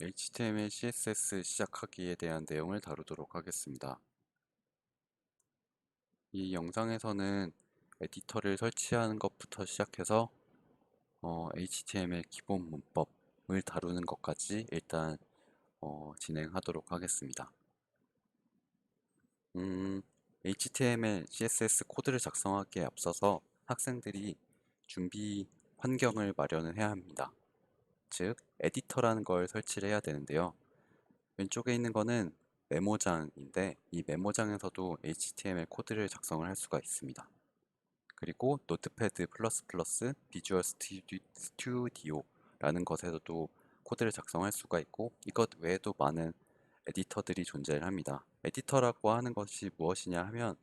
HTML, CSS 시작하기에 대한 내용을 다루도록 하겠습니다. 이 영상에서는 에디터를 설치하는 것부터 시작해서 어, HTML 기본 문법을 다루는 것까지 일단 어, 진행하도록 하겠습니다. 음, HTML, CSS 코드를 작성하기에 앞서서 학생들이 준비 환경을 마련을 해야 합니다. 즉, 에디터라는 걸 설치를 해야 되는데요. 왼쪽에 있는 거는 메모장인데 이 메모장에서도 HTML 코드를 작성을 할 수가 있습니다. 그리고 노트패드 플러스 플러스 비주얼 스튜디오라는 것에서도 코드를 작성할 수가 있고 이것 외에도 많은 에디터들이 존재를 합니다. 에디터라고 하는 것이 무엇이냐 하면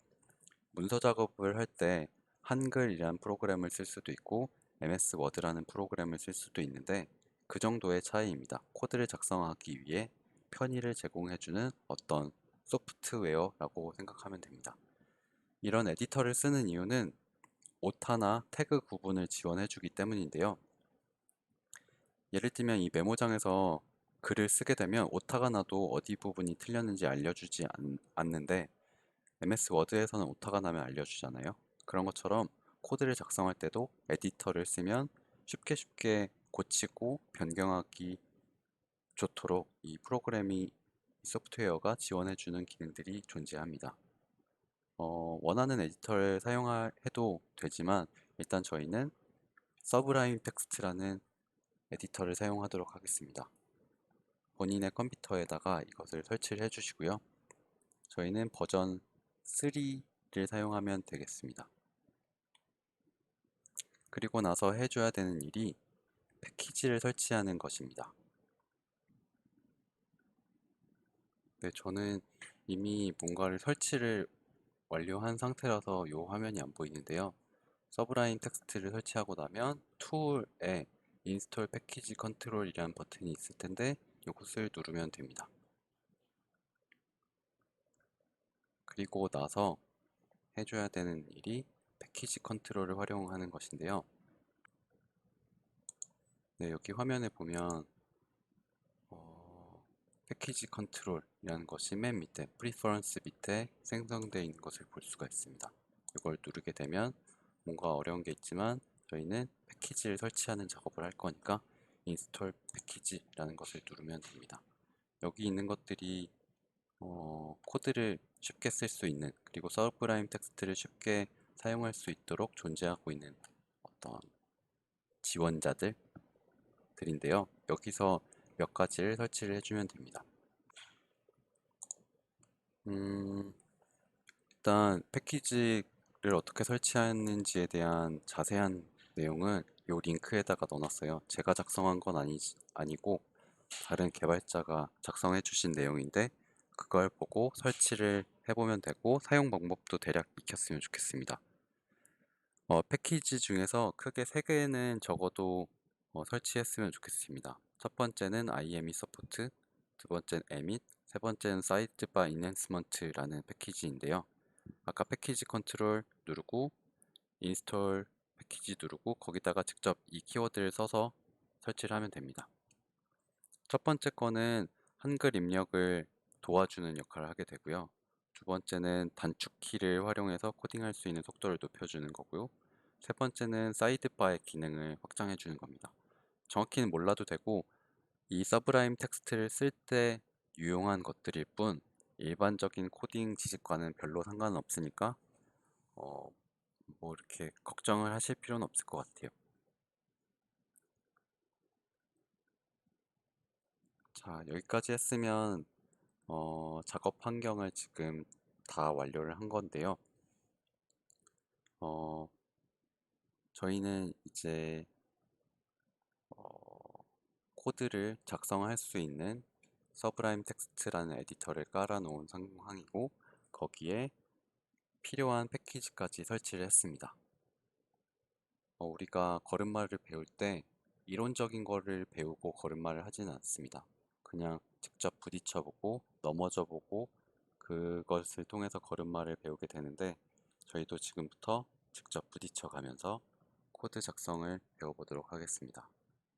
문서 작업을 할 때 한글이라는 프로그램을 쓸 수도 있고 MS 워드라는 프로그램을 쓸 수도 있는데 그 정도의 차이입니다. 코드를 작성하기 위해 편의를 제공해주는 어떤 소프트웨어라고 생각하면 됩니다. 이런 에디터를 쓰는 이유는 오타나 태그 구분을 지원해주기 때문인데요. 예를 들면 이 메모장에서 글을 쓰게 되면 오타가 나도 어디 부분이 틀렸는지 알려주지 않, 않는데 MS 워드에서는 오타가 나면 알려주잖아요. 그런 것처럼 코드를 작성할 때도 에디터를 쓰면 쉽게 쉽게 고치고 변경하기 좋도록 이 프로그램이 소프트웨어가 지원해주는 기능들이 존재합니다. 어, 원하는 에디터를 사용해도 되지만 일단 저희는 서브라임 텍스트라는 에디터를 사용하도록 하겠습니다. 본인의 컴퓨터에다가 이것을 설치를 해주시고요. 저희는 버전 3를 사용하면 되겠습니다. 그리고 나서 해줘야 되는 일이 패키지를 설치하는 것입니다. 네, 저는 이미 뭔가를 설치를 완료한 상태라서 이 화면이 안 보이는데요. 서브라인 텍스트를 설치하고 나면 툴에 인스톨 패키지 컨트롤이라는 버튼이 있을 텐데 이것을 누르면 됩니다. 그리고 나서 해줘야 되는 일이 패키지 컨트롤을 활용하는 것인데요. 네, 여기 화면에 보면 어, 패키지 컨트롤이라는 것이 맨 밑에 프리퍼런스 밑에 생성되어 있는 것을 볼 수가 있습니다. 이걸 누르게 되면 뭔가 어려운 게 있지만 저희는 패키지를 설치하는 작업을 할 거니까 인스톨 패키지라는 것을 누르면 됩니다. 여기 있는 것들이 어, 코드를 쉽게 쓸 수 있는 그리고 서브라임 텍스트를 쉽게 사용할 수 있도록 존재하고 있는 어떤 지원자들 들인데요. 여기서 몇 가지를 설치를 해주면 됩니다. 음, 일단 패키지를 어떻게 설치하는지에 대한 자세한 내용은 이 링크에다가 넣어놨어요. 제가 작성한 건 아니, 아니고 다른 개발자가 작성해 주신 내용인데 그걸 보고 설치를 해보면 되고 사용 방법도 대략 익혔으면 좋겠습니다. 어, 패키지 중에서 크게 세 개는 적어도 어, 설치했으면 좋겠습니다. 첫 번째는 IME 서포트, 두 번째는 emit, 세 번째는 sidebar enhancement라는 패키지인데요. 아까 패키지 컨트롤 누르고 인스톨 패키지 누르고 거기다가 직접 이 키워드를 써서 설치를 하면 됩니다. 첫 번째 거는 한글 입력을 도와주는 역할을 하게 되고요. 두 번째는 단축키를 활용해서 코딩할 수 있는 속도를 높여주는 거고요. 세 번째는 사이드바의 기능을 확장해 주는 겁니다. 정확히는 몰라도 되고 이 서브라임 텍스트를 쓸 때 유용한 것들일 뿐 일반적인 코딩 지식과는 별로 상관은 없으니까 어, 뭐 이렇게 걱정을 하실 필요는 없을 것 같아요. 자, 여기까지 했으면 어, 작업 환경을 지금 다 완료를 한 건데요. 어, 저희는 이제 어, 코드를 작성할 수 있는 서브라임 텍스트라는 에디터를 깔아 놓은 상황이고 거기에 필요한 패키지까지 설치를 했습니다. 어, 우리가 걸음마를 배울 때 이론적인 거를 배우고 걸음마를 하지는 않습니다. 그냥 직접 부딪혀 보고 넘어져 보고 그것을 통해서 걸음마를 배우게 되는데 저희도 지금부터 직접 부딪혀 가면서 코드 작성을 배워보도록 하겠습니다.